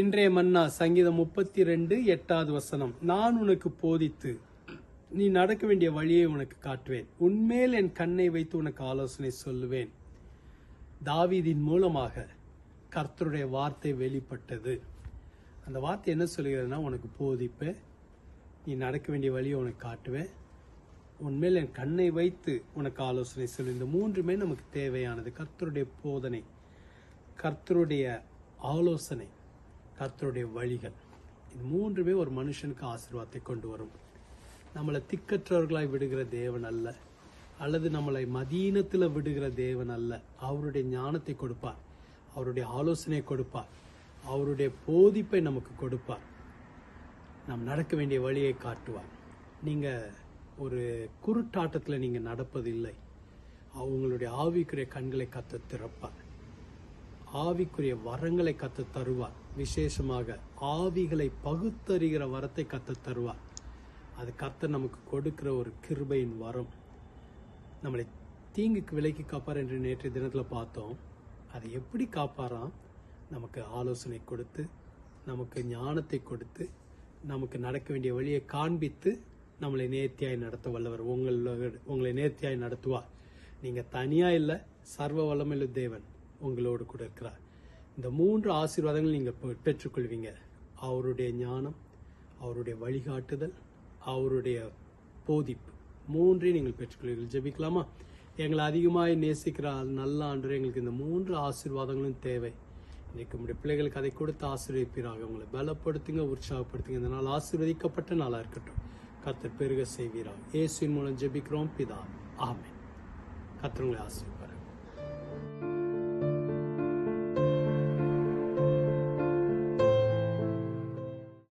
இன்றைய மன்னா சங்கீதம் முப்பத்தி ரெண்டு எட்டாவது வசனம். நான் உனக்கு போதித்து நீ நடக்க வேண்டிய வழியை உனக்கு காட்டுவேன். உன்மேல் என் கண்ணை வைத்து உனக்கு ஆலோசனை சொல்லுவேன். தாவீதின் மூலமாக கர்த்தருடைய வார்த்தை வெளிப்பட்டது. அந்த வார்த்தை என்ன சொல்கிறதுனா உனக்கு போதிப்பேன் நீ நடக்க வேண்டிய வழியை உனக்கு காட்டுவேன் உன்மேல் என் கண்ணை வைத்து உனக்கு ஆலோசனை சொல்லு இந்த மூன்றுமே நமக்கு தேவையானது. கர்த்தருடைய போதனை கர்த்தருடைய ஆலோசனை. கர்த்தருடைய வழிகள். இது மூன்றுமே ஒரு மனுஷனுக்கு ஆசீர்வாதத்தை கொண்டு வரும். நம்மளை திக்கற்றவர்களாய் விடுகிற தேவன் அல்ல. அல்லது நம்மளை மதீனத்தில் விடுகிற தேவன் அல்ல. அவருடைய ஞானத்தை கொடுப்பார். அவருடைய ஆலோசனையை கொடுப்பார். அவருடைய போதிப்பை நமக்கு கொடுப்பார். நாம் நடக்க வேண்டிய வழியை காட்டுவார். நீங்க ஒரு குருட்டாட்டத்தில் நீங்க நடப்பதில்லை. அவங்களுடைய ஆவிக்குரிய கண்களை கத்த திறப்பார். ஆவிக்குரிய வரங்களை கத்த தருவார். விசேஷமாக ஆவிகளை பகுத்தறிகிற வரத்தை கத்த தருவார். அது கத்த நமக்கு கொடுக்கிற ஒரு கிருபையின் வரம். நம்மளை தீங்குக்கு விலைக்கு காப்பார் என்று நேற்றைய தினத்தில் பார்த்தோம். அதை எப்படி காப்பாராம்? நமக்கு ஆலோசனை கொடுத்து நமக்கு ஞானத்தை கொடுத்து நமக்கு நடக்க வேண்டிய வழியை காண்பித்து நம்மளை நேர்த்தியாய் நடத்த வல்லவர் உங்களோட உங்களை நேர்த்தியாய் நடத்துவார். நீங்கள் தனியாக இல்லை சர்வ வல்லமையுள்ள தேவன் உங்களோடு கூட இருக்கிறார். இந்த மூன்று ஆசீர்வாதங்கள் நீங்கள் பெற்றுக்கொள்வீங்க. அவருடைய ஞானம் அவருடைய வழிகாட்டுதல் அவருடைய போதிப்பு. மூன்றையும் நீங்கள் பெற்றுக்கொள்வீர்கள். ஜெபிக்கலாமா? எங்களை அதிகமாக நேசிக்கிற நல்ல ஆண்டு எங்களுக்கு இந்த மூன்று ஆசீர்வாதங்களும் தேவை. இன்றைக்கு உங்களுடைய பிள்ளைகளுக்கு அதை கொடுத்து ஆசீர்வதிப்பீராக. உங்களை பலப்படுத்துங்க உற்சாகப்படுத்துங்க. இந்த நாள் ஆசீர்வதிக்கப்பட்ட நாளாக இருக்கட்டும். கர்த்தர் பெருக செய்வீராக. இயேசுவின் மூலம் ஜெபிக்கிறோம் பிதா. ஆமே கத்தர் உங்களை ஆசீர்வார்